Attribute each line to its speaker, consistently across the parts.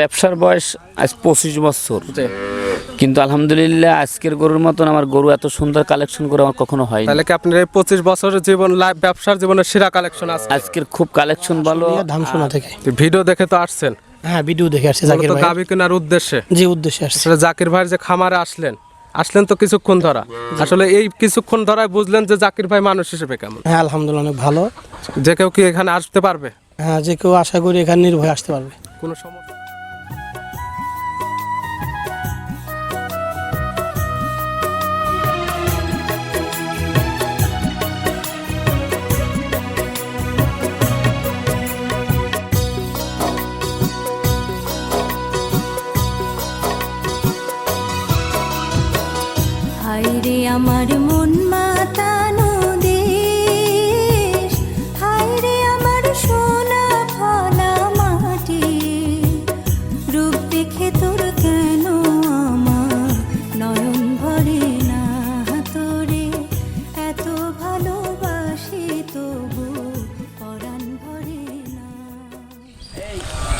Speaker 1: ব্যবসার বয়স আজ পঁচিশ বছর। কিন্তু আলহামদুলিল্লাহ আজকের গরুর মতন আমার গরু এত সুন্দর কালেকশন করে আমার কখনো হয়নি।
Speaker 2: তাহলে কি আপনার এই পঁচিশ বছরের জীবন ব্যবসার জীবনের সেরা কালেকশন আছে?
Speaker 1: আজকের খুব কালেকশন ভালো।
Speaker 3: ধামসোনা থেকে।
Speaker 2: ভিডিও দেখে তো আসছেন।
Speaker 3: হ্যাঁ ভিডিও দেখে আসছি জাকির ভাই।
Speaker 2: গাবি কেনার উদ্দেশ্যে।
Speaker 3: যে উদ্দেশ্যে আসছে।
Speaker 2: আসলে জাকির ভাইয়ের যে খামারে আসলেন আসলেন তো কিছুক্ষণ ধরা। আসলে এই কিছুক্ষণ ধরায় বুঝলেন যে জাকির ভাই মানুষ হিসেবে কেমন।
Speaker 3: হ্যাঁ আলহামদুলিল্লাহ অনেক ভালো।
Speaker 2: যে কেউ কি এখানে আসতে পারবে?
Speaker 3: হ্যাঁ যে কেউ আশা করি এখানে নির্ভয় আসতে পারবে।
Speaker 2: কোনো সমস্যা?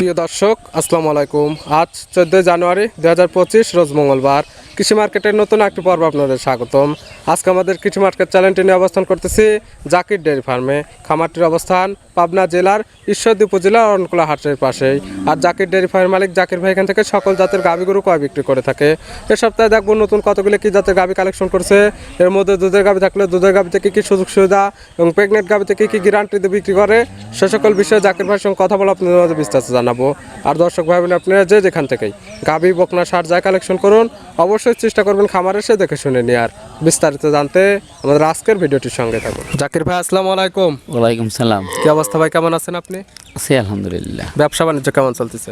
Speaker 2: প্রিয় দর্শক, আসসালামু আলাইকুম। আজ চোদ্দোই জানুয়ারি দু হাজার পঁচিশ, রোজ মঙ্গলবার। কৃষি মার্কেটের নতুন একটি পর্ব আপনাদের স্বাগতম। আজকে আমাদের কৃষি মার্কেট চ্যানেলটি নিয়ে অবস্থান করতেছি জাকির ডেয়ারি ফার্মে। খামারটির অবস্থান পাবনা জেলার ঈশ্বরদী উপজেলার অরণকুলা হাটের পাশেই। আর জাকির ডেয়ারি ফার্মের মালিক জাকির ভাই এখান থেকে সকল জাতের গাভী গরু কয় বিক্রি করে থাকে। এ সপ্তাহে দেখব নতুন কতগুলো কি জাতের গাভী কালেকশন করছে। এর মধ্যে দুধের গাভী থাকলে দুধের গাভী থেকে কি সুযোগ সুবিধা এবং প্রেগনেন্ট গাভী থেকে কি গ্যারান্টি দিয়ে বিক্রি করে, সে সকল বিষয়ে জাকির ভাইয়ের সঙ্গে কথা বলে আপনাদের মাঝে বিস্তারিত জানাব। আর দর্শক ভাই বোন, আপনারা যে যেখান থেকেই গাভী বকনা, সার যা কালেকশন করুন, অবশ্যই চেষ্টা করবেন খামার এসে দেখে শুনে নিয়ে আর বিস্তারিত জানতে আমাদের আজকের ভিডিওটির সঙ্গে থাকুন। জাকির ভাই আসসালামু আলাইকুম।
Speaker 1: ওয়ালাইকুম সালাম।
Speaker 2: কি অবস্থা ভাই কেমন আছেন আপনি?
Speaker 1: আছি আলহামদুলিল্লাহ।
Speaker 2: ব্যবসা বাণিজ্য কেমন চলতেছে?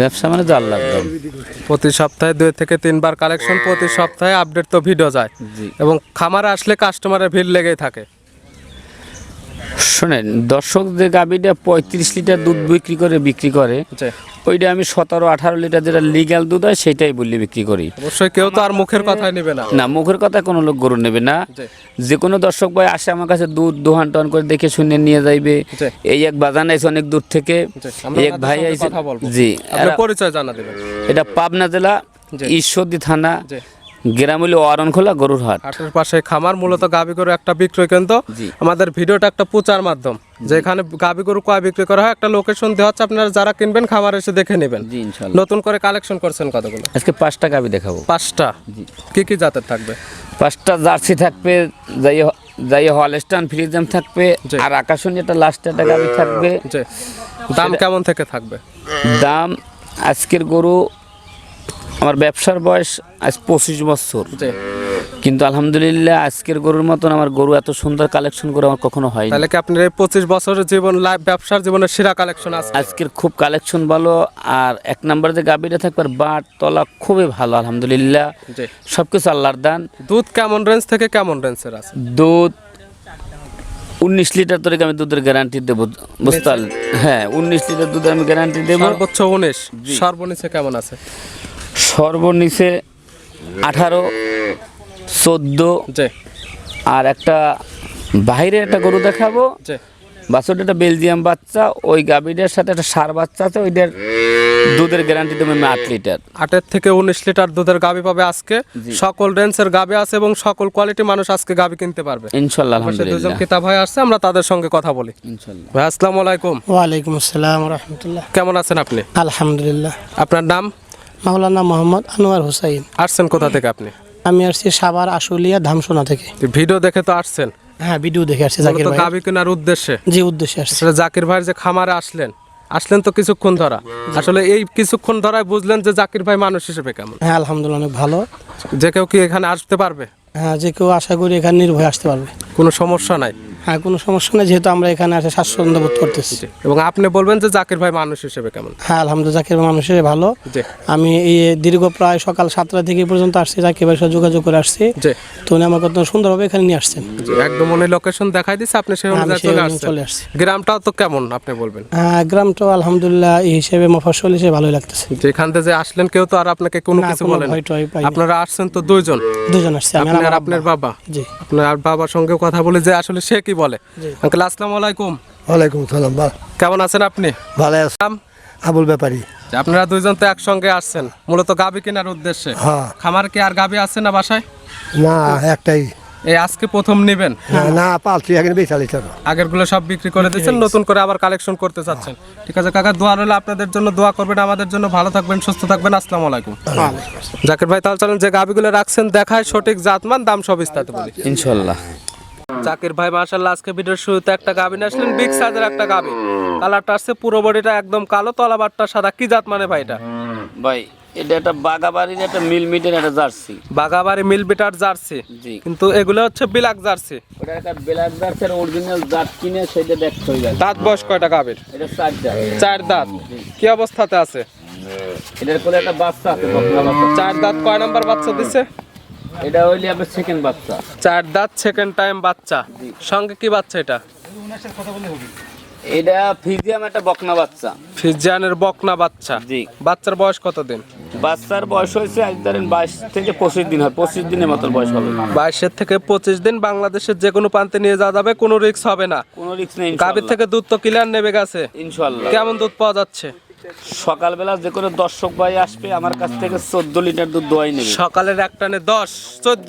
Speaker 1: ব্যবসা মানে জাল আল্লাহ
Speaker 2: প্রতি সপ্তাহে দুই থেকে তিনবার কালেকশন প্রতি সপ্তাহে আপডেট তো ভিডিও যায়। এবং খামারে আসলে কাস্টমারের ভিড় লেগেই থাকে।
Speaker 1: শোনেন দর্শক যে গাভীটা পঁয়ত্রিশ লিটার দুধ বিক্রি করে বিক্রি করে। ওইটা আমি সতেরো আঠারো লিটার যেটা লিগ্যাল দুধ হয় সেটাই বললে বিক্রি করি।
Speaker 2: অবশ্যই কেউ তো আর মুখের কথাই নেবে না।
Speaker 1: না মুখের কথা কোনো লোক গরু নেবে না।
Speaker 2: জি।
Speaker 1: যে কোনো দর্শক ভাই আসে আমার কাছে দুধ দোহান টোহান করে দেখে শুনে নিয়ে যাইবে। এই এক বাজান আইছে অনেক দূর থেকে। এক ভাই আইছে জি
Speaker 2: পরিচয় জানা দেবেন।
Speaker 1: এটা পাবনা জেলা। ঈশ্বরদী থানা।
Speaker 2: জি।
Speaker 1: গ্রাম হইল অরণখোলা গরুর হাট।
Speaker 2: হাটের পাশে খামার মূলত গাবি গরু একটা বিক্রয় কেন্দ্র। আমাদের ভিডিওটা একটা প্রচার মাধ্যম যেখানে গাবি গরু কয় বিক্রি করা হয় একটা লোকেশন দেওয়া হচ্ছে আপনারা যারা কিনবেন খামার এসে দেখে নেবেন। নতুন করে কালেকশন করছেন কতগুলো?
Speaker 1: আজকে পাঁচটা গাবি দেখাবো।
Speaker 2: পাঁচটা? কি কি জাতের থাকবে?
Speaker 1: পাঁচটা জার্সি থাকবে যাই যাই হলস্টান ফ্রিজাম থাকবে। আর আকাশনী একটা লাস্ট একটা গাবি থাকবে।
Speaker 2: দাম কেমন থেকে থাকবে?
Speaker 1: দাম আজকের গরু আমার ব্যবসার বয়স আজ পঁচিশ বছর। কিন্তু আলহামদুলিল্লাহ আজকের গরুর মতন আমার গরু এত সুন্দর কালেকশন করে আমার কখনো হয়
Speaker 2: তাহলে কি আপনার এই পঁচিশ বছরের জীবন ব্যবসার জীবনের সেরা কালেকশন আছে?
Speaker 1: আজকের খুব কালেকশন ভালো আর এক নম্বরে যে গাবিটা থাকবে বাট তলা খুবই ভালো আলহামদুলিল্লাহ।
Speaker 2: জি।
Speaker 1: সব কিছু আল্লাহর দান।
Speaker 2: দুধ কেমন রেঞ্জ থেকে কেমন রেঞ্জের আছে?
Speaker 1: দুধ উনিশ লিটার তরিকে আমি দুধের গ্যারান্টি দেবো বুঝতে? হ্যাঁ উনিশ লিটার দুধের আমি গ্যারান্টি দেবো।
Speaker 2: সর্বোচ্চ উনিশ। সর্বনিচে কেমন আছে?
Speaker 1: সর্বনিচে আঠারো চোদ্দ
Speaker 2: যে
Speaker 1: আর একটা বাইরে একটা গরু দেখাবো।
Speaker 2: যে
Speaker 1: বাছুরটা একটা বেলজিয়াম বাচ্চা ওই গাভীটার সাথে একটা সার বাচ্চা আছে ওইটার দুধের গ্যারান্টি দেবো আমি আট লিটার।
Speaker 2: আটের থেকে উনিশ লিটার দুধের গাবি পাবে আজকে। সকল রেঞ্জের গাবি আছে এবং সকল কোয়ালিটি মানুষ আজকে গাবি কিনতে পারবে।
Speaker 1: ইনশাল্লাহ
Speaker 2: দুজন কিতাব ভাই আসছে আমরা তাদের সঙ্গে কথা বলি।
Speaker 1: ইনশাল্লাহ।
Speaker 2: ভাই আসসালামু আলাইকুম।
Speaker 3: ওয়ালাইকুম আসসালাম রহমতুল্লাহ।
Speaker 2: কেমন আছেন আপনি?
Speaker 3: আলহামদুলিল্লাহ।
Speaker 2: আপনার নাম?
Speaker 3: মাওলানা মোহাম্মদ আনোয়ার হুসাইন।
Speaker 2: আসছেন কোথা থেকে আপনি?
Speaker 3: আমি আসছি সাভার আশুলিয়া ধামসোনা থেকে।
Speaker 2: ভিডিও দেখে তো আসছেন?
Speaker 3: হ্যাঁ ভিডিও দেখে আসছি জাকির ভাই।
Speaker 2: গাবি কেনার উদ্দেশ্যে?
Speaker 3: যে উদ্দেশ্যে আসছে।
Speaker 2: আসলে জাকির ভাইয়ের যে খামারে আসলেন আসলেন তো কিছুক্ষণ ধরা। আসলে এই কিছুক্ষণ ধরায় বুঝলেন যে জাকির ভাই মানুষ হিসেবে কেমন।
Speaker 3: হ্যাঁ আলহামদুলিল্লাহ অনেক ভালো।
Speaker 2: যে কেউ কি এখানে আসতে পারবে?
Speaker 3: হ্যাঁ যে কেউ আশা করি এখানে নির্ভয় আসতে পারবে।
Speaker 2: কোনো সমস্যা নাই।
Speaker 3: হ্যাঁ কোনো সমস্যা নেই যেহেতু আমরা এখানে আসে স্বাচ্ছন্দ্য বোধ করতেছি।
Speaker 2: এবং আপনি বলবেন যে জাকির ভাই মানুষ হিসেবে কেমন?
Speaker 3: হ্যাঁ আলহামদুলিল্লাহ জাকির ভাই মানুষের ভালো। আমি এই দীর্ঘ প্রায় সকাল সাতটা থেকে পর্যন্ত আসছি জাকির ভাইয়ের সাথে যোগাযোগ করে আসছি। তো উনি আমাকে অত্যন্ত সুন্দরভাবে এখানে নিয়ে আসছেন।
Speaker 2: একদম উনি লোকেশন দেখাই দিচ্ছে আপনি সেই অনুযায়ী চলে
Speaker 3: আসছি।
Speaker 2: গ্রামটাও তো কেমন আপনি বলবেন?
Speaker 3: হ্যাঁ গ্রামটাও আলহামদুলিল্লাহ এই হিসেবে মফস্বল হিসেবে ভালোই লাগতেছে।
Speaker 2: যে এখান থেকে যে আসলেন কেউ তো আর আপনাকে কোনো কিছু বলেন আপনারা আসছেন তো দুইজন?
Speaker 3: দুজন আসছে আমি আর
Speaker 2: আপনার বাবা?
Speaker 3: জি।
Speaker 2: আপনার আর বাবার সঙ্গে কথা বলে যে আসলে সে কি বলে?
Speaker 3: জি।
Speaker 2: আঙ্কেল আসসালামু আলাইকুম।
Speaker 4: ওয়ালাইকুম সালাম
Speaker 2: কেমন আছেন আপনি?
Speaker 4: ভালো আছি।
Speaker 2: নাম?
Speaker 4: আবুল ব্যাপারী।
Speaker 2: আপনারা দুইজন তো একসঙ্গে আসছেন মূলত গাবি কেনার উদ্দেশ্যে।
Speaker 4: হ্যাঁ।
Speaker 2: খামার কি আর গাবি আছে না বাসায়?
Speaker 4: না একটাই।
Speaker 2: এই আজকে প্রথম নেবেন?
Speaker 4: না না পালছি এখানে বেচালি তো
Speaker 2: আগেরগুলো সব বিক্রি করে দিচ্ছেন নতুন করে আবার কালেকশন করতে চাচ্ছেন। ঠিক আছে কাকা দোয়া রইলে আপনাদের জন্য দোয়া করবেন আমাদের জন্য ভালো থাকবেন সুস্থ থাকবেন আসসালামু আলাইকুম। জাকির ভাই তাহলে চলেন যে গাবিগুলো রাখছেন দেখায় সঠিক জাতমান দাম সব বিস্তারিত বলি।
Speaker 1: ইনশাল্লাহ।
Speaker 2: জাকির ভাই মাশাল্লাহ আজকে ভিডিওর শুরুতে একটা গাবি নিয়ে আসলেন বিগ সাইজের একটা গাবি কালারটা আসছে পুরো বডিটা একদম কালো তলাবারটা সাদা। কি জাত মানে ভাই এটা?
Speaker 1: ভাই এটা একটা বাগাবাড়ির একটা মিল মিটের একটা জার্সি।
Speaker 2: বাগাবাড়ি মিল বিটার জার্সি।
Speaker 1: জি।
Speaker 2: কিন্তু এগুলো হচ্ছে বিলাক জার্সি।
Speaker 1: ওটা একটা ব্ল্যাক জার্সির অরিজিনাল জাত কিনে সেটা দেখতে হয়ে যায়
Speaker 2: দাঁত বয়স কয়টা গাবির
Speaker 1: এটা চার জাত
Speaker 2: চার দাঁত। কি অবস্থাতে আছে?
Speaker 1: এটার কোলে একটা বাচ্চা আছে
Speaker 2: চার দাঁত কয় নাম্বার বাচ্চা দিছে?
Speaker 1: এটা হইলে আপনার সেকেন্ড বাচ্চা।
Speaker 2: চার দাঁত সেকেন্ড টাইম বাচ্চা। সঙ্গে কি বাচ্চা এটা?
Speaker 1: এটা ফিজিয়াম একটা বকনা বাচ্চা।
Speaker 2: ফিজিয়ানের বকনা বাচ্চা।
Speaker 1: জি।
Speaker 2: বাচ্চার বয়স কত দিন
Speaker 1: বাচ্চার বয়স হয়েছে আজ ধরেন বাইশ থেকে পঁচিশ দিন হয়। পঁচিশ দিনের মতো বয়স হবে।
Speaker 2: বাইশের থেকে পঁচিশ দিন বাংলাদেশের যে কোনো প্রান্তে নিয়ে যাওয়া যাবে কোনো রিস্ক হবে না।
Speaker 1: কোনো রিস্ক নেই
Speaker 2: গাভীর থেকে দুধ তো ক্লিয়ার নেবে গেছে।
Speaker 1: ইনশাল্লাহ
Speaker 2: কেমন দুধ পাওয়া যাচ্ছে?
Speaker 1: সকালবেলা যে কোনো দর্শক ভাই আসবে আমার কাছ থেকে চোদ্দ লিটার দুধ দোয়াই নেবে।
Speaker 2: সকালের একটানে দশ চোদ্দ?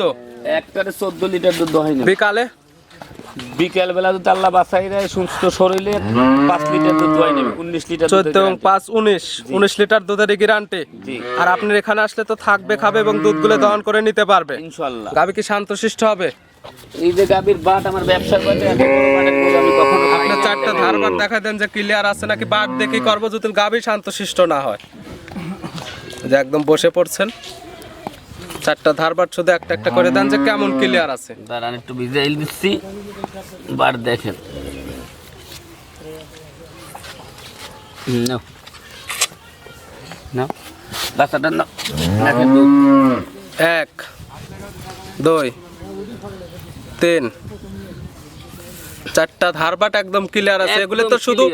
Speaker 1: একটারে চোদ্দ লিটার দুধ দোয়াই নেবে।
Speaker 2: বিকালে?
Speaker 1: বিকেল বেলা যদি আল্লাহ বাসাই দেয় সুস্থ শরীরে পাঁচ লিটার দুধ দোয়াই নেবে উনিশ লিটার
Speaker 2: চোদ্দ এবং পাঁচ উনিশ। উনিশ লিটার দুধের গ্যারান্টি আর আপনার এখানে আসলে তো থাকবে খাবে এবং দুধগুলো দহন করে নিতে পারবে।
Speaker 1: ইনশাল্লাহ।
Speaker 2: গাভী কি শান্তশিষ্ট হবে?
Speaker 1: এই যে গাভীর বাট আমার বাটের গরু আমি কখনো খাই
Speaker 2: চারটা ধারবার দেখা দেন যে ক্লিয়ার আছে নাকি? বাট দেখি করব যদি গাভী শান্তশিষ্ট না হয়। যে একদম বসে পড়ছেন। চারটা ধারবার শুধু একটা একটা করে দেন যে কেমন ক্লিয়ার আছে।
Speaker 1: দাঁড়ান একটু ভিজাইল দিচ্ছি। বার দেখেন। নাও। নাও। বাচ্চাটা নাও।
Speaker 2: এক দুই। তিন চারটা ধারবাট একদম ক্লিয়ার আছে এগুলো তো শুধু।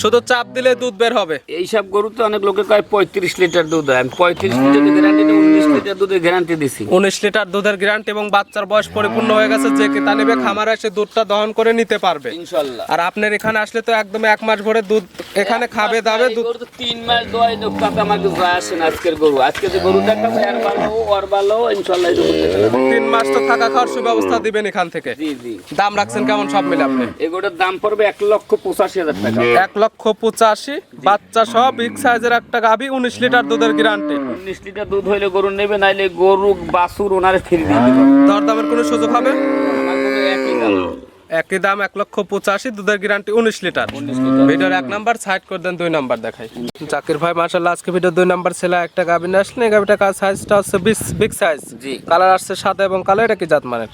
Speaker 2: শুধু চাপ দিলে দুধ বের হবে।
Speaker 1: এইসব গরুতে অনেক লোকে কয় পঁয়ত্রিশ লিটার দুধ হয়। আমি পঁয়ত্রিশ লিটার গ্যারান্টি উনিশ লিটার দুধের গ্যারান্টি দিছি।
Speaker 2: উনিশ লিটার দুধের গ্যারান্টি এবং বাচ্চার বয়স পরিপূর্ণ হয়ে গেছে যে কেতা নেবে খামারে এসে দুধটা দহন করে নিতে পারবে।
Speaker 1: ইনশাল্লাহ।
Speaker 2: আর আপনার এখানে আসলে তো একদম এক মাস ভরে দুধ এখানে খাবে দাবে দুধ।
Speaker 1: তো তিন মাস দোয়াই দেব কাকা আমাকে যায় আসে আজকের গরু। আজকে যে গরু এর ভালো ওর ভালো ইনশাল্লাহ এই গরু
Speaker 2: তিন মাস তো থাকা খাওয়ার সুব্যবস্থা দিবেন এখান থেকে।
Speaker 1: জি জি।
Speaker 2: দাম রাখছেন কেমন সব মিলে আপনি?
Speaker 1: এই গরুটার দাম পড়বে এক লক্ষ পঁচাশি হাজার টাকা।
Speaker 2: এক লক্ষ পঁচাশি। বাচ্চা সহ বিগ সাইজের একটা গাভী উনিশ লিটার দুধের গ্যারান্টি
Speaker 1: উনিশ লিটার দুধ হইলে গরু নেবে নাইলে গরু বাছুর ওনারে ফিরে দিয়ে দিবে।
Speaker 2: দরদামের কোনো সুযোগ হবে?
Speaker 1: একই দাম।
Speaker 2: এক লক্ষ পঁচাশি দুধের গ্যারান্টি উনিশ লিটার। ভিডিওর এক নাম্বার সাইড করে দেন দুই নাম্বার দেখাই। জাকির ভাই মার্শাল্লাহ আজকে ভিডিও দুই নাম্বার ছেলে একটা গাভী নিয়ে আসলেন। এই গাভীটা সাইজটা হচ্ছে বিগ সাইজ
Speaker 1: জি।
Speaker 2: কালার আসছে সাদা এবং কালো এটা কি জাত মানের?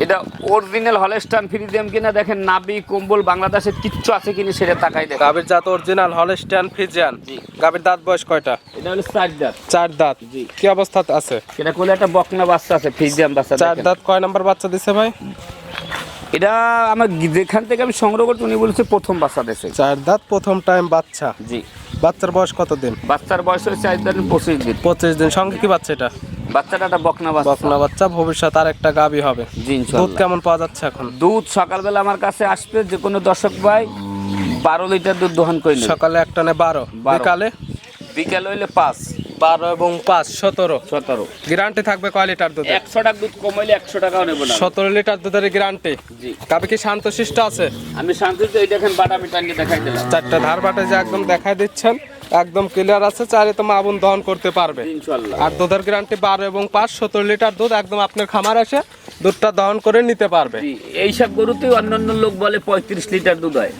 Speaker 1: এটা অরিজিনাল হলেস্টান ফ্রিজিয়াম কিনা দেখেন নাবি কম্বল বাংলাদেশের কিচ্ছু আছে কিনা সেটা তাকাই দেখেন।
Speaker 2: গাবের জাত অরিজিনাল হলস্টিয়ান ফ্রিজিয়াম
Speaker 1: জি।
Speaker 2: গাভীর দাঁত বয়স কয়টা?
Speaker 1: এটা হলো চার দাঁত।
Speaker 2: চার দাঁত।
Speaker 1: জি।
Speaker 2: কি অবস্থাতে আছে?
Speaker 1: এটা কোলে একটা বকনা বাচ্চা আছে ফ্রিজিয়াম বাচ্চা
Speaker 2: চার দাঁত কয় নাম্বার বাচ্চা দিছে ভাই?
Speaker 1: এটা আমার যেখান থেকে আমি সংগ্রহ করছি উনি বলছে প্রথম বাচ্চা দেশে।
Speaker 2: চার দাঁত প্রথম টাইম বাচ্চা।
Speaker 1: জি।
Speaker 2: বাচ্চার বয়স কত দিন?
Speaker 1: বাচ্চার বয়স হচ্ছে চার দিন পঁচিশ দিন।
Speaker 2: পঁচিশ দিন। সঙ্গে কি বাচ্চা এটা?
Speaker 1: বাচ্চাটা একটা বকনা বাচ্চা।
Speaker 2: বকনা বাচ্চা। ভবিষ্যৎ আর একটা গাভী হবে।
Speaker 1: জি
Speaker 2: দুধ কেমন পাওয়া যাচ্ছে এখন?
Speaker 1: দুধ সকালবেলা আমার কাছে আসবে যে কোনো দর্শক ভাই বারো লিটার দুধ দহন করে
Speaker 2: সকালে একটা নে বারো।
Speaker 1: বারো।
Speaker 2: বিকালে
Speaker 1: হইলে পাঁচ।
Speaker 2: বারো এবং পাঁচ সতেরো।
Speaker 1: সতেরো।
Speaker 2: গ্যারান্টি থাকবে কয় লিটার দুধ
Speaker 1: একশো টাকা দুধ কমাইলে একশো টাকা নেব না।
Speaker 2: সতেরো লিটার দুধের গ্যারান্টি
Speaker 1: জি।
Speaker 2: কি কি শান্তশিষ্ট আছে?
Speaker 1: আমি শান্তিতে এই দেখেন বাটা টাঙ্গি দেখাই দিলাম।
Speaker 2: চারটা ধার বাটা যে একদম দেখাই দিচ্ছেন একদম ক্লিয়ার আছে চারে তো মাবুন দহন করতে পারবে।
Speaker 1: ইনশাল্লাহ।
Speaker 2: আর দুধের গ্যারান্টি বারো এবং পাঁচ সতেরো লিটার দুধ একদম আপনার খামার এসে দুধটা দহন করে নিতে পারবে।
Speaker 1: এইসব গরুতে অন্যান্য লোক বলে পঁয়ত্রিশ লিটার দুধ হয়।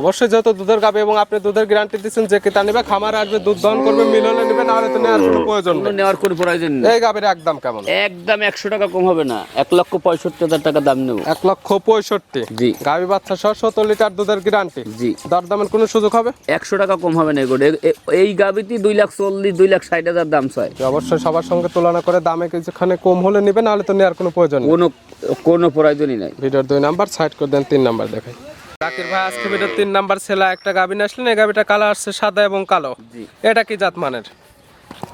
Speaker 2: অবশ্যই যেহেতু দুধের গাবে এবং আপনি দুধের গ্যারান্টি দিচ্ছেন যে কেতা নেবে খামার আসবে দুধ দহন করবে মিলনে নেবে নাহলে তো নেওয়ার কোনো প্রয়োজন নেই।
Speaker 1: নেওয়ার কোনো প্রয়োজন নেই।
Speaker 2: এই গাবের একদম কেমন?
Speaker 1: একদম একশো টাকা কম হবে না। এক লক্ষ পঁয়ষট্টি হাজার টাকা দাম নেব।
Speaker 2: এক লক্ষ পঁয়ষট্টি।
Speaker 1: জি।
Speaker 2: গাভী বাচ্চা সহ সত্তর লিটার দুধের গ্যারান্টি
Speaker 1: জি।
Speaker 2: দরদামের কোনো সুযোগ হবে?
Speaker 1: একশো টাকা কম হবে না এগুলো এই গাবিটি দুই লাখ চল্লিশ দুই লাখ ষাট হাজার দাম চায়
Speaker 2: অবশ্যই সবার সঙ্গে তুলনা করে দামে কিছুখানে কম হলে নেবে না হলে তো নেওয়ার কোনো প্রয়োজন নেই।
Speaker 1: কোনো কোনো প্রয়োজনই নাই।
Speaker 2: ভিডিওর দুই নাম্বার সাইড করে দেন তিন নাম্বার দেখাই। জাকির ভাই আজকে ভিডিওর তিন নাম্বার ছেলে একটা গাভিন আসলেন এই গাভিটা কালো আসছে সাদা এবং কালো।
Speaker 1: জি।
Speaker 2: এটা কি জাত মানের?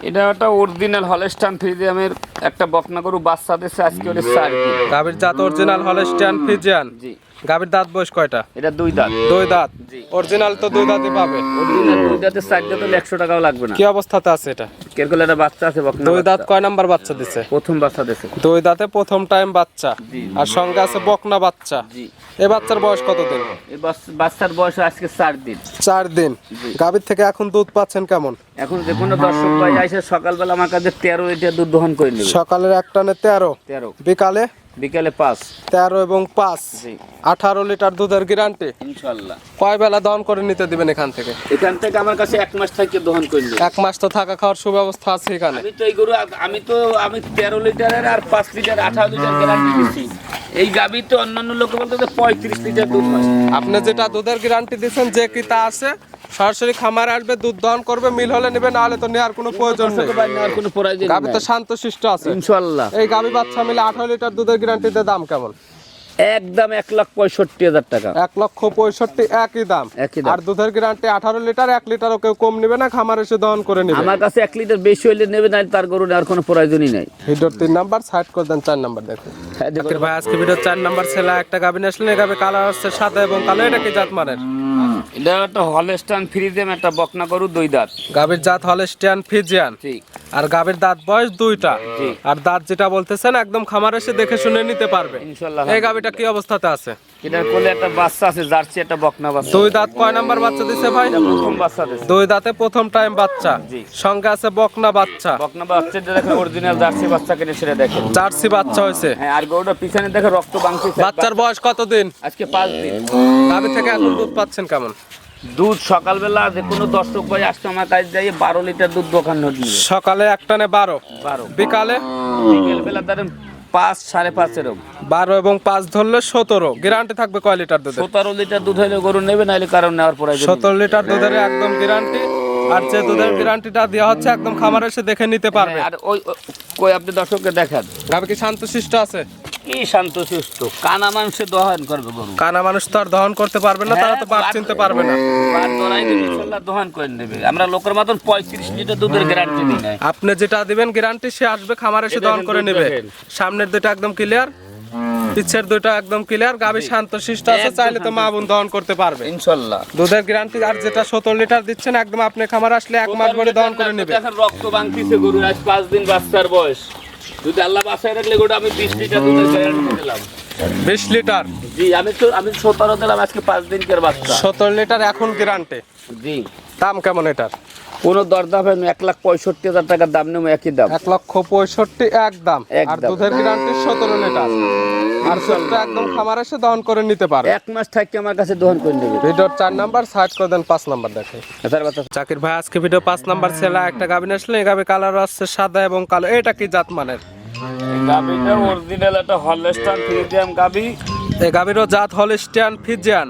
Speaker 1: এটা একটা অরিজিনাল হলস্টান ফ্রিজিয়ামের একটা বকনা গরু বাচ্চা দিচ্ছে আজকে ওটা সার গাভির
Speaker 2: গাভীর জাত অরিজিনাল হলস্টান ফিজিয়ান
Speaker 1: জি।
Speaker 2: গাভীর দাঁত বয়স কয়টা?
Speaker 1: এটা দুই দাঁত।
Speaker 2: দুই দাঁত। অরিজিনাল তো দুই দাঁতই পাবে।
Speaker 1: অরিজিনাল দুই দাঁতে চার দাঁত হলে একশো টাকাও লাগবে না।
Speaker 2: কি অবস্থাতে আছে এটা?
Speaker 1: কেরকল একটা বাচ্চা আছে বকনা
Speaker 2: দুই দাঁত কয় নাম্বার বাচ্চা দিছে?
Speaker 1: প্রথম বাচ্চা দিচ্ছে
Speaker 2: দুই দাঁতে প্রথম টাইম বাচ্চা। আর সঙ্গে আছে বকনা বাচ্চা।
Speaker 1: জি।
Speaker 2: এই বাচ্চার বয়স কত দিন
Speaker 1: এই বাচ্চার বয়স আজকে চার দিন।
Speaker 2: চার দিন। গাভীর থেকে এখন দুধ পাচ্ছেন কেমন?
Speaker 1: এখন যে কোনো দর্শক ভাই আইসে সকালবেলা আমার কাছে তেরো লিটার দুধ দহন করে নেবে।
Speaker 2: সকালের এক টানে তেরো।
Speaker 1: তেরো।
Speaker 2: বিকালে
Speaker 1: বিকালে পাঁচ।
Speaker 2: তেরো এবং পাঁচ। আঠারো লিটার দুধের গ্যারান্টি
Speaker 1: ইনশাল্লাহ
Speaker 2: কয় বেলা দহন করে নিতে দিবেন এখান থেকে?
Speaker 1: এখান থেকে আমার কাছে এক মাস থেকে দহন করে নেবে
Speaker 2: এক মাস তো থাকা খাওয়ার সুব্যবস্থা আছে এখানে।
Speaker 1: আমি তো এই গরু আমি তো আমি তেরো লিটারের আর পাঁচ লিটার আঠারো লিটার গ্যারান্টি দিচ্ছি এই গাবি তো অন্যান্য লোক বলতে যে পঁয়ত্রিশ লিটার দুধ
Speaker 2: আপনি যেটা দুধের গ্যারান্টি দিচ্ছেন যে কি তা আছে সরাসরি খামার আসবে দুধ দহন করবে মিল হলে নেবে না হলে তো নেওয়ার কোনো প্রয়োজন নেই।
Speaker 1: দর্শকের নেওয়ার কোনো প্রয়োজন
Speaker 2: গাভী তো শান্ত শিষ্ট আছে।
Speaker 1: ইনশাল্লাহ
Speaker 2: এই গাভী বাচ্চা মিলে আঠারো লিটার দুধের গ্যারান্টিতে দাম কেমন?
Speaker 1: একদম এক লাখ পঁয়ষট্টি হাজার টাকা।
Speaker 2: এক লক্ষ পঁয়ষট্টি একই দাম।
Speaker 1: একই দাম।
Speaker 2: আর দুধের গ্যারান্টি আঠারো লিটার এক লিটারও কেউ কম নেবে না খামার এসে দহন করে নেবে।
Speaker 1: আমার কাছে এক লিটার বেশি হইলে নেবে না তার গরু নেওয়ার কোনো প্রয়োজনই নাই।
Speaker 2: ভিডিওর তিন নাম্বার সাইড করে দেন চার নাম্বার দেখুন। ভাই আজকে ভিডিও চার নাম্বার ছেলে একটা গাভী নিয়ে আসলেন এই গাভী কালার হচ্ছে সাদা এবং কালো এটা কি জাত মানের?
Speaker 1: এটা একটা হলস্টান ফ্রিজেম একটা বকনা গরু দুই দাঁত।
Speaker 2: গাভীর জাত হলস্টিয়ান ফিজিয়ান
Speaker 1: ঠিক।
Speaker 2: আর গাভীর দাঁত বয়স দুইটা। আর দাঁত যেটা বলতেছেন একদম খামার এসে দেখে শুনে নিতে পারবে। এই গাভীটা কি অবস্থাতে আছে?
Speaker 1: এটার কোলে একটা বাচ্চা আছে জার্সি একটা বকনা বাচ্চা।
Speaker 2: দুই দাঁত কয় নাম্বার বাচ্চা দিছে ভাই?
Speaker 1: প্রথম বাচ্চা দিচ্ছে
Speaker 2: দুই দাঁতে প্রথম টাইম বাচ্চা। সঙ্গে আছে বকনা বাচ্চা।
Speaker 1: বকনা বাচ্চা দেখেন অরিজিনাল জার্সি বাচ্চা কিনে সেটা দেখেন।
Speaker 2: জার্সি বাচ্চা হয়েছে।
Speaker 1: হ্যাঁ আর গরুটা পিছনে দেখে রক্ত বাংছে
Speaker 2: বাচ্চার বয়স কতদিন?
Speaker 1: আজকে পাঁচ দিন।
Speaker 2: গাভী থেকে এখন দুধ পাচ্ছেন কেমন?
Speaker 1: দুধ সকালবেলা যে কোনো দর্শক ভাই আসতো আমার কাছে যাই বারো লিটার দুধ দোকান
Speaker 2: সকালে একটানে বারো।
Speaker 1: বারো।
Speaker 2: বিকালে?
Speaker 1: বিকেল বেলা ধরেন পাঁচ সাড়ে পাঁচ এরকম
Speaker 2: বারো এবং পাঁচ ধরলে সতেরো। গ্যারান্টি থাকবে কয় লিটার দুধ
Speaker 1: সতেরো লিটার দুধ হলে গরু নেবে নাহলে কারণ নেওয়ার পরে
Speaker 2: সতেরো লিটার দুধের একদম গ্যারান্টি আর যে দুধের গ্যারান্টিটা দেওয়া হচ্ছে একদম খামার এসে দেখে নিতে পারবে।
Speaker 1: আর ওই কই আপনি দর্শককে দেখান।
Speaker 2: গাভী কি শান্ত শিষ্ট আছে?
Speaker 1: কি শান্ত সুস্থ কানা মানুষে দহন করবে গরু।
Speaker 2: কানা মানুষ তো আর দহন করতে পারবে না তারা তো চিনতে পারবে না।
Speaker 1: দরাই দিবে দহন করে নেবে। আমরা লোকের মতন পঁয়ত্রিশ লিটার দুধের গ্যারান্টি দিই না
Speaker 2: আপনি যেটা দিবেন গ্যারান্টি সে আসবে খামার এসে দহন করে নেবে। সামনের দুটো একদম ক্লিয়ার পিছের দুটো একদম ক্লিয়ার গাভী শান্ত শিষ্ট আছে চাইলে তো মা বোন দহন করতে পারবে।
Speaker 1: ইনশাল্লাহ।
Speaker 2: দুধের গ্যারান্টি আর যেটা সতেরো লিটার দিচ্ছেন একদম আপনি খামার আসলে এক মাস ভরে দহন করে নেবে।
Speaker 1: এখন রক্ত বাংতিছে গরু আজ পাঁচ দিন বাচ্চার বয়স। যদি আল্লাহ বাসায় রাখলে গোটা আমি বিশ লিটার দুধের গ্যারান্টি দিলাম।
Speaker 2: বিশ লিটার?
Speaker 1: জি আমি তো আমি সতেরো দিলাম আজকে পাঁচ দিনকার বাচ্চা।
Speaker 2: সতেরো লিটার এখন গ্যারান্টি
Speaker 1: জি।
Speaker 2: দাম কেমন এটার?
Speaker 1: কোনো দরদাম হয় এক লাখ পঁয়ষট্টি হাজার টাকার দাম নেব একই দাম।
Speaker 2: এক লক্ষ পঁয়ষট্টি এক দাম।
Speaker 1: এক
Speaker 2: আর দুধের গ্যারান্টি সতেরো লিটার। আর সেটা একদম খামার এসে দহন করে নিতে পারে।
Speaker 1: এক মাস থাকতে আমার কাছে দহন করে নেবে।
Speaker 2: ভিডিওর চার নাম্বার সাইড করে দেন পাঁচ নাম্বার দেখে।
Speaker 1: এটার কথা
Speaker 2: চাকির ভাই আজকে ভিডিও পাঁচ নাম্বার ছেলে একটা গাবিন আসলে এই গাবি কালার আসছে সাদা এবং কালো। এটা কি জাত মানের?
Speaker 1: গাবিটা অরিজিনাল একটা হলস্টান ফ্রিজিয়াম গাবি
Speaker 2: এই গাবিরও জাত হলিস্টিয়ান ফিজিয়ান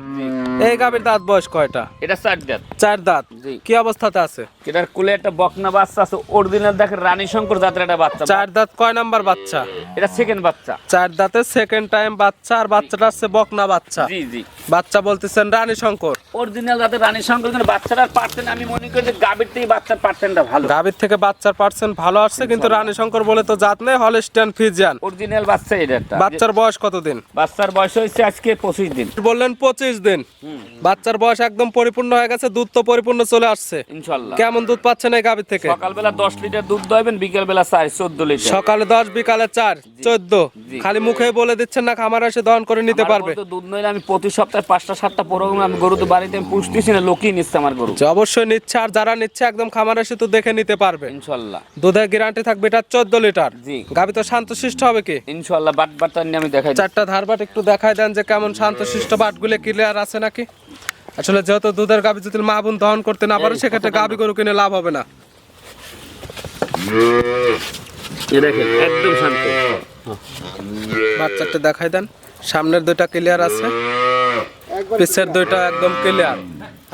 Speaker 2: এই গাবির দাঁত বয়স কয়টা?
Speaker 1: এটা চার দাঁত।
Speaker 2: চার দাঁত। কি অবস্থাতে আছে?
Speaker 1: এটার কোলে একটা বকনা বাচ্চা আছে অরিজিনাল দেখেন রানী শঙ্কর জাতের একটা বাচ্চা।
Speaker 2: চার দাঁত কয় নাম্বার বাচ্চা?
Speaker 1: এটা সেকেন্ড বাচ্চা।
Speaker 2: চার দাঁতে সেকেন্ড টাইম বাচ্চা আর বাচ্চাটা হচ্ছে বকনা বাচ্চা।
Speaker 1: জি জি।
Speaker 2: বাচ্চা বলতেছেন রানী শঙ্কর।
Speaker 1: অরিজিনাল জাতের রানী শঙ্কর কিন্তু বাচ্চাটার পার্সেন্ট আমি মনে করি যে গাবির থেকে বাচ্চার পার্সেন্টটা ভালো।
Speaker 2: গাভীর থেকে বাচ্চার পার্সেন্ট ভালো আসছে কিন্তু রানী শঙ্কর বলে তো জাত নেই হলিস্টিয়ান ফিজিয়ান
Speaker 1: অরিজিনাল বাচ্চা এটা
Speaker 2: বাচ্চার বয়স কতদিন?
Speaker 1: বাচ্চার বয়স হয়েছে আজকে পঁচিশ দিন।
Speaker 2: বললেন পঁচিশ দিন। বাচ্চার বয়স একদম পরিপূর্ণ হয়ে গেছে দুধ তো পরিপূর্ণ চলে আসছে।
Speaker 1: ইনশাল্লাহ।
Speaker 2: কেমন দুধ পাচ্ছেন এই গাভীর থেকে?
Speaker 1: সকালবেলা দশ লিটার দুধ দইবেন বিকেল বেলা চার চোদ্দ লিটার।
Speaker 2: সকালে দশ বিকালে চার চোদ্দ।
Speaker 1: জি।
Speaker 2: খালি মুখে বলে দিচ্ছেন না খামার এসে দহন করে নিতে পারবে।
Speaker 1: তো দুধ নইলে আমি প্রতি সপ্তাহে পাঁচটা সাতটা প্রোগ্রাম আমি গরু তো বাড়িতে আমি পুষতেছি না লোকই নিচ্ছে আমার গরু।
Speaker 2: অবশ্যই নিচ্ছে আর যারা নিচ্ছে একদম খামার এসে তো দেখে নিতে পারবে।
Speaker 1: ইনশাল্লাহ।
Speaker 2: দুধের গ্যারান্টি থাকবে এটা চোদ্দ লিটার।
Speaker 1: জি।
Speaker 2: গাভী তো শান্তশিষ্ট হবে কি?
Speaker 1: ইনশাল্লাহ বাট নিয়ে আমি দেখাই।
Speaker 2: চারটা ধারবাট একটু দেখাই দেন যে কেমন শান্তশিষ্ট বাটগুলো ক্লিয়ার আছে নাকি? আসলে যেহেতু দুধের গাভী যদি মা বোন দহন করতে না পারে সেক্ষেত্রে গাভী গরু কিনে লাভ হবে না।
Speaker 1: দেখেন একদম শান্ত।
Speaker 2: বাচ্চাটা দেখাই দেন। সামনের দুইটা ক্লিয়ার আছে। পিছের দুইটা একদম ক্লিয়ার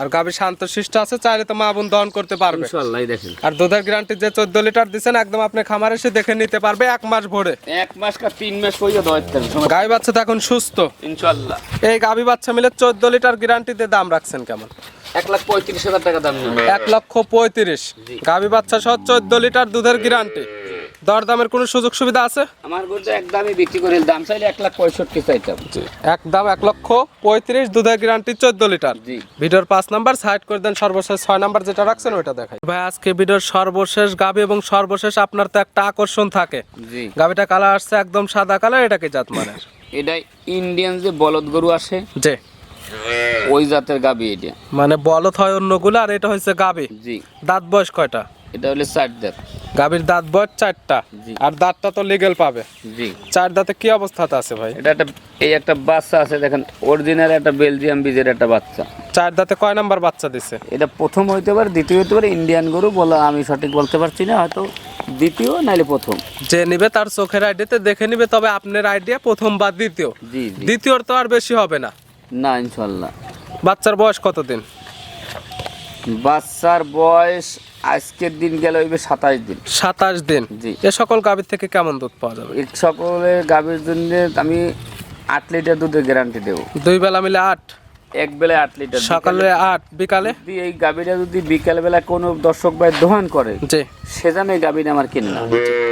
Speaker 2: আর গাভী শান্তশিষ্ট আছে চাইলে তো মা বোন দহন করতে পারবে।
Speaker 1: ইনশাআল্লাহ দেখেন।
Speaker 2: আর দুধের গ্যারান্টি যে চোদ্দ লিটার দিবেন একদম আপনি খামারে এসে দেখে নিতে পারবে এক মাস ভরে।
Speaker 1: এক মাস কা তিন মাস পর্যন্ত হবে
Speaker 2: গাভী বাচ্চা তো এখন সুস্থ।
Speaker 1: ইনশাআল্লাহ।
Speaker 2: এই গাভী বাচ্চা মিলে চোদ্দ লিটার গ্যারান্টিতে দাম রাখছেন কেমন?
Speaker 1: এক লাখ পঁয়ত্রিশ হাজার টাকা দাম
Speaker 2: এক লক্ষ পঁয়ত্রিশ। গাভী বাচ্চা সহ চোদ্দ লিটার দুধের গ্যারান্টি। দরদামের কোনো সুযোগ সুবিধা আছে?
Speaker 1: আমার গরুটা একদমই বিক্রি করে দাম চাইলে এক লাখ পঁয়ষট্টি চাইতাম।
Speaker 2: একদম এক লক্ষ পঁয়ত্রিশ দুধের গ্যারান্টি চোদ্দ লিটার। ভিডিওর পাঁচ নাম্বার সাইড করে দেন সর্বশেষ ছয় নাম্বার যেটা রাখছেন ওইটা দেখাই। ভাই আজকে ভিডিওর সর্বশেষ গাভী এবং সর্বশেষ আপনার তো একটা আকর্ষণ থাকে। গাভীটা কালার আসছে একদম সাদা কালার এটাকে জাত মানে
Speaker 1: এটা ইন্ডিয়ান যে বলদ গরু আসে
Speaker 2: যে
Speaker 1: ওই জাতের গাবি এটা।
Speaker 2: মানে বলত হয় অন্যগুলো আর এটা হচ্ছে গাভী
Speaker 1: জি।
Speaker 2: দাঁত বয়স কয়টা?
Speaker 1: এটা হলে চার দাঁত।
Speaker 2: গাভীর দাঁত বয়স চারটা।
Speaker 1: জি।
Speaker 2: আর দাঁতটা তো লিগেল পাবে।
Speaker 1: জি।
Speaker 2: চার দাঁতে কি অবস্থাতে আছে ভাই?
Speaker 1: এটা একটা এই একটা বাচ্চা আছে দেখেন অরিজিনাল একটা বেলজিয়াম বীজের একটা বাচ্চা।
Speaker 2: চার দাঁতে কয় নাম্বার বাচ্চা দিছে?
Speaker 1: এটা প্রথম হইতে পারে দ্বিতীয় হইতে পারে ইন্ডিয়ান গরু বলা আমি সঠিক বলতে পারছি না হয়তো দ্বিতীয় নাইলে প্রথম।
Speaker 2: যে নিবে তার চোখের আইডিয়াতে দেখে নিবে তবে আপনার আইডিয়া প্রথম বা দ্বিতীয়।
Speaker 1: জি জি।
Speaker 2: দ্বিতীয়র তো আর বেশি হবে না।
Speaker 1: না ইনশাল্লাহ
Speaker 2: বাচ্চার বয়স কতদিন?
Speaker 1: বাচ্চার বয়স আজকের দিন গেলে হইবে সাতাশ দিন।
Speaker 2: সাতাশ দিন?
Speaker 1: জি।
Speaker 2: এ সকল গাভীর থেকে কেমন দুধ পাওয়া যাবে?
Speaker 1: এই সকলের গাভীর জন্য আমি আট লিটার দুধের গ্যারান্টি দেবো।
Speaker 2: দুই বেলা মিলে আট?
Speaker 1: এক বেলায় আট লিটার
Speaker 2: সকালে আট বিকালে?
Speaker 1: যদি এই গাভীটা যদি বিকাল বেলা কোনো দর্শক ভাই দোহান করে
Speaker 2: জি।
Speaker 1: গাভীটা আমার কিনে না।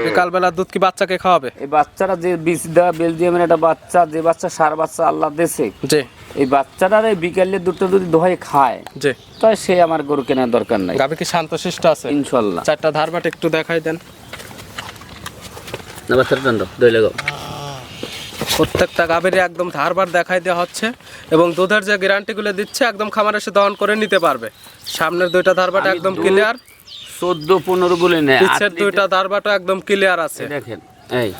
Speaker 2: বিকাল বেলা দুধ কি বাচ্চাকে খাওয়াবে?
Speaker 1: এই বাচ্চারা যে বীজ দেওয়া বেলজিয়ামের একটা বাচ্চা যে বাচ্চা সার বাচ্চা আল্লাহ দেশে
Speaker 2: জি।
Speaker 1: এই বাচ্চাটার এই বিকালের দুধটা যদি দোহাই খায়
Speaker 2: জি।
Speaker 1: তাই সে আমার গরু কেনার দরকার নাই।
Speaker 2: গাভী কি শান্তশিষ্ট আছে?
Speaker 1: ইনশাল্লাহ।
Speaker 2: চারটা ধারবাট একটু দেখাই দেন।
Speaker 1: না বাচ্চাটা
Speaker 2: প্রত্যেকটা গাভীর একদম ধারবার দেখাই দেওয়া হচ্ছে এবং দুধের যে গ্যারান্টিগুলো দিচ্ছে একদম খামার এসে দহন করে নিতে পারবে। সামনের দুইটা ধারবাট একদম ক্লিয়ার
Speaker 1: চোদ্দ পনেরো গুলি
Speaker 2: পিছের দুইটা ধারবাটও একদম ক্লিয়ার আছে।
Speaker 1: দেখেন এই।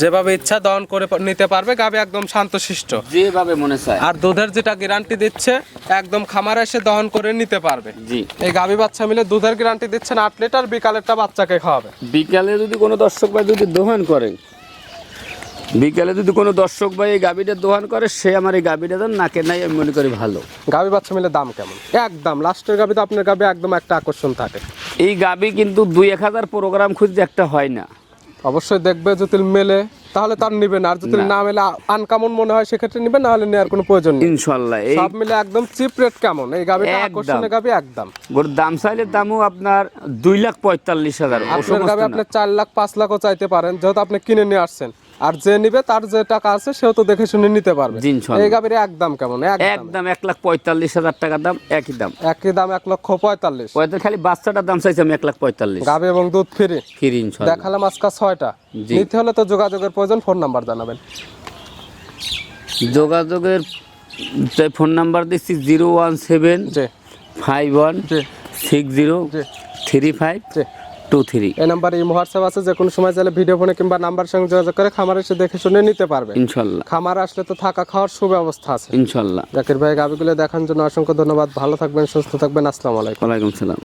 Speaker 2: যেভাবে ইচ্ছা দহন করে নিতে পারবে গাভী একদম শান্তশিষ্ট।
Speaker 1: যেভাবে মনে চায়।
Speaker 2: আর দুধের যেটা গ্যারান্টি দিচ্ছে একদম খামার এসে দহন করে নিতে পারবে।
Speaker 1: জি।
Speaker 2: এই গাভী বাচ্চা মিলে দুধের গ্যারান্টি দিচ্ছেন আট লিটার বিকালেরটা বাচ্চাকে খাওয়াবে।
Speaker 1: বিকালে যদি কোনো দর্শক ভাই যদি দোহান করে বিকালে যদি কোনো দর্শক ভাই এই গাভীটা দোহান করে সে আমার এই গাভীটা দেন নাকে নাই আমি মনে করি ভালো।
Speaker 2: গাভী বাচ্চা মিলে দাম কেমন? একদম লাস্টের গাভী তো আপনার গাভী একদম একটা আকর্ষণ থাকে।
Speaker 1: এই গাভী কিন্তু দুই এক হাজার প্রোগ্রাম খুঁজতে একটা হয় না।
Speaker 2: অবশ্যই দেখবে যদি মেলে তাহলে তার নিবেন আর যদি
Speaker 1: না।
Speaker 2: মেলে আনকামন মনে হয় সেক্ষেত্রে নিবেন না হলে নেওয়ার কোনো প্রয়োজন নেই।
Speaker 1: ইনশাল্লাহ এই
Speaker 2: সব মিলে একদম চিপ রেট কেমন? এই গাভীটা
Speaker 1: একদম।
Speaker 2: আকর্ষণের গাভী একদম।
Speaker 1: গরুর দাম চাইলে দামও আপনার দুই লাখ পঁয়তাল্লিশ হাজার
Speaker 2: আপনার
Speaker 1: না।
Speaker 2: আপনি চার লাখ পাঁচ লাখও চাইতে পারেন যেহেতু আপনি কিনে নিয়ে আসছেন। আর যে নিবে তার যে টাকা আছে সেও তো দেখে শুনে নিতে পারবে। এই গাভীর একদম কেমন? একদম
Speaker 1: একদম এক লাখ পঁয়তাল্লিশ হাজার টাকার দাম একই দাম।
Speaker 2: একই দাম এক লক্ষ পঁয়তাল্লিশ।
Speaker 1: খালি বাচ্চাটার দাম চাইছি আমি এক লাখ পঁয়তাল্লিশ।
Speaker 2: গাভী এবং দুধ ফ্রি।
Speaker 1: ফিরি
Speaker 2: দেখালাম আজকে ছয়টা। নিতে হলে তো যোগাযোগের প্রয়োজন ফোন নাম্বার জানাবেন।
Speaker 1: যোগাযোগের ফোন নাম্বার দিচ্ছি zero one seven five one six zero three five two three
Speaker 2: এই নাম্বার এই হোয়াটসঅ্যাপ আছে যে কোনো সময় চাইলে ভিডিও ফোনে কিংবা নাম্বার সঙ্গে যোগাযোগ করে খামার এসে দেখে শুনে নিতে পারবে।
Speaker 1: ইনশাল্লাহ।
Speaker 2: খামার আসলে তো থাকা খাওয়ার সুব্যবস্থা আছে।
Speaker 1: ইনশাল্লাহ।
Speaker 2: জাকির ভাই গাবিগুলো দেখার জন্য অসংখ্য ধন্যবাদ। ভালো থাকবেন সুস্থ থাকবেন। আসসালামু আলাইকুম।
Speaker 1: ওয়ালাইকুম সালাম।